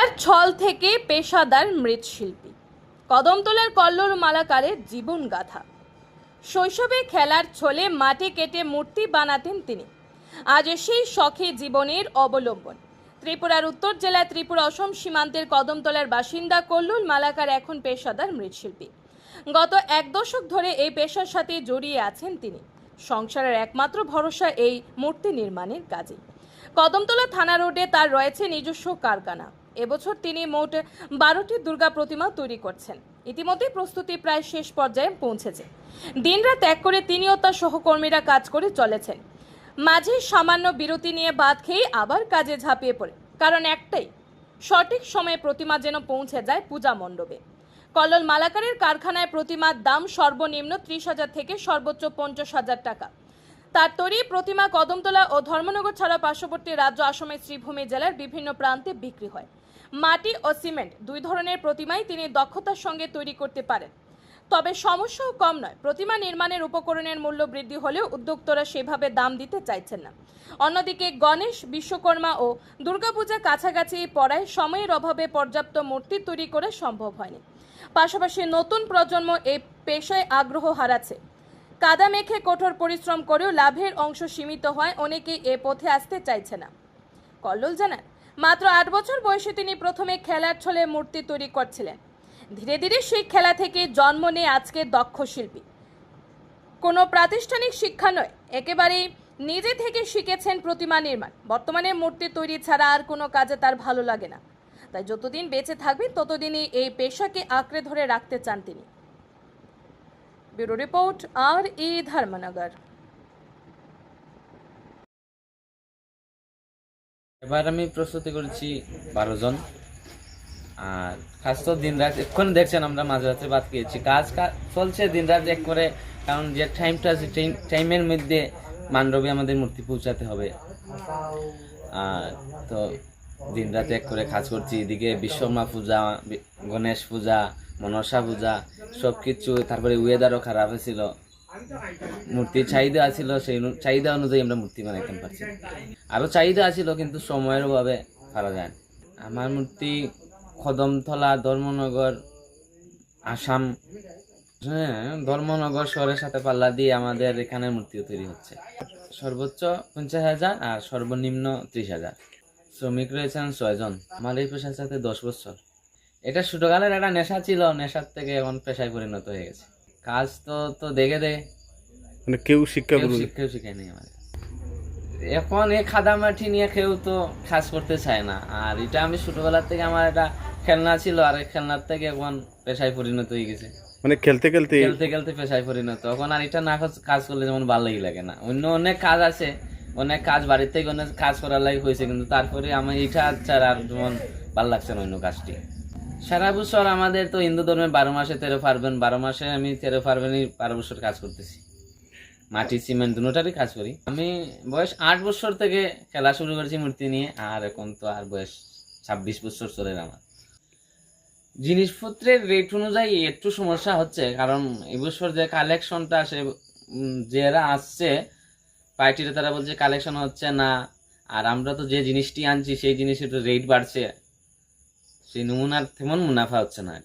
খেলার ছল থেকে পেশাদার মৃৎশিল্পী। কদমতলার কল্লোর মালাকারের জীবন গাথা। শৈশবে খেলার ছলে মাটি কেটে মূর্তি বানাতেন তিনি। আজ সেই শখে জীবনের অবলম্বন। ত্রিপুরার উত্তর জেলায় ত্রিপুরা অসম সীমান্তের কদমতলার বাসিন্দা কল্লুল মালাকার এখন পেশাদার মৃৎশিল্পী। গত এক দশক ধরে এই পেশার সাথে জড়িয়ে আছেন তিনি। সংসারের একমাত্র ভরসা এই মূর্তি নির্মাণের কাজে। কদমতলা থানা রোডে তার রয়েছে নিজস্ব কারখানা। এবছর তিনি মোট বারোটি দুর্গা প্রতিমা তৈরি করছেন। ইতিমধ্যে প্রস্তুতি প্রায় শেষ পর্যায়ে পৌঁছেছে। দিনরাত এক করে তিনি ও তার সহকর্মীরা কাজ করে চলেছেন। মাঝে সামান্য বিরতি নিয়ে বাদ খেয়ে আবার কাজে ঝাঁপিয়ে পড়ে। কারণ একটাই, সঠিক সময়ে প্রতিমা যেন পৌঁছে যায় পূজা মণ্ডপে। কল্লোল মালাকারের কারখানায় প্রতিমার দাম সর্বনিম্ন ত্রিশ হাজার থেকে সর্বোচ্চ পঞ্চাশ হাজার টাকা। তার তৈরি প্রতিমা কদমতলা ও ধর্মনগর ছাড়া পার্শ্ববর্তী রাজ্য আসামের শ্রীভূমি জেলার বিভিন্ন প্রান্তে বিক্রি হয়। মাটি ও সিমেন্ট, দুই ধরনের প্রতিমাই তিনি দক্ষতার সঙ্গে তৈরি করতে পারেন। তবে সমস্যাও কম নয়, প্রতিমা নির্মাণের উপকরণের মূল্য বৃদ্ধি হলেও উদ্যোক্তরা সেভাবে দাম দিতে চাইছেন না। অন্যদিকে গণেশ, বিশ্বকর্মা ও দুর্গাপূজা কাছাকাছি পড়ায় সময়ের অভাবে পর্যাপ্ত মূর্তি তৈরি করে সম্ভব হয়নি। পাশাপাশি নতুন প্রজন্ম এই পেশায় আগ্রহ হারাচ্ছে। কাদা মেখে কঠোর পরিশ্রম করেও লাভের অংশ সীমিত হয়, অনেকেই এ পথে আসতে চাইছে না। কল্লোল জানান। মাত্র আট বছর বয়সে তিনি প্রথমে খেলার ছলে মূর্তি তৈরি করছিলেন। ধীরে ধীরে সেই খেলা থেকে জন্ম নেয় আজকে দক্ষ শিল্পী। কোনো প্রাতিষ্ঠানিক শিক্ষা নয়, একেবারেই নিজে থেকে শিখেছেন প্রতিমা নির্মাণ। বর্তমানে মূর্তি তৈরি ছাড়া আর কোনো কাজে তার ভালো লাগে না। তাই যতদিন বেঁচে থাকবেন ততদিনই এই পেশাকে আঁকড়ে ধরে রাখতে চান তিনি। ব্যুরো রিপোর্ট, আর ই ধর্মনগর। এবার আমি প্রস্তুতি করেছি বারো জন। আর কাজ তো দিন রাত এখন দেখছেন আমরা মাঝরাতে বাদ খেয়েছি কাজ চলছে দিন রাত এক করে, কারণ যে টাইমটা আছে টাইমের মধ্যে মান্ডবে আমাদের মূর্তি পৌঁছাতে হবে। আর তো দিন রাত এক করে কাজ করছি, এদিকে বিশ্বকর্মা পূজা গণেশ পূজা, মনসা পূজা সব কিছু তারপরে ওয়েদারও খারাপ হয়েছিল। মূর্তির চাহিদা আছিল, সেই চাহিদা অনুযায়ী আমরা মূর্তি বানাইতে পারছি না। আরও চাহিদা আছিল, কিন্তু সময়ের অভাবে পারা যায় আমার মূর্তি কদমতলা, ধর্মনগর, আসাম হ্যাঁ ধর্মনগর, শহরের সাথে পাল্লা দিয়ে আমাদের এখানে মূর্তিও তৈরি হচ্ছে। সর্বোচ্চ পঞ্চাশ হাজার আর সর্বনিম্ন ত্রিশ হাজার। শ্রমিক রয়েছেন ছয়জন আমার এই পেশার সাথে দশ বছর। এটা ছোটকালের একটা নেশা ছিল, নেশার থেকে এখন পেশায় পরিণত হয়ে গেছে। কাজ তো তো দেখে দে। মানে কেউ শিক্ষা কেউ করবে শিখ- কেউ শিখায়নি আমাদের এখন এই খাদামাটি নিয়ে কেউ তো কাজ করতে চায় না। আর এটা আমি ছোটবেলার থেকে আমার একটা খেলনা ছিল আর এই খেলনার থেকে এখন পেশায় পরিণত হয়ে গেছে। মানে খেলতে খেলতে খেলতে খেলতে পেশায় পরিণত। এখন আর এটা না কাজ- কাজ করলে যেমন ভালোই লাগে না। অন্য অনেক কাজ আছে। অনেক কাজ বাড়ির থেকে অনেক কাজ করার লাগে হয়েছে কিন্তু তারপরে আমার এটা ছাড়া আর যেমন ভালো লাগছে না অন্য কাজটি। সারা বছর আমাদের তো হিন্দু ধর্মে বারো মাসে তেরো পার্বণ, বারো মাসে আমি তেরো পার্বণই বারো বছর কাজ করতেছি। মাটি, সিমেন্ট দুটারই কাজ করি। আমি বয়স আট বছর থেকে খেলা শুরু করেছি মূর্তি নিয়ে, আর এখন তো আর বয়স ছাব্বিশ বছর চলে আমার। জিনিসপত্রের রেট অনুযায়ী একটু সমস্যা হচ্ছে, কারণ এবছর যে কালেকশনটা সে যারা আসছে পার্টিরা তারা বলছে কালেকশন হচ্ছে না, আর আমরা তো যে জিনিসটি আনছি, সেই জিনিসের রেট বাড়ছে। সেই নমুনার তেমন মুনাফা হচ্ছে না আর।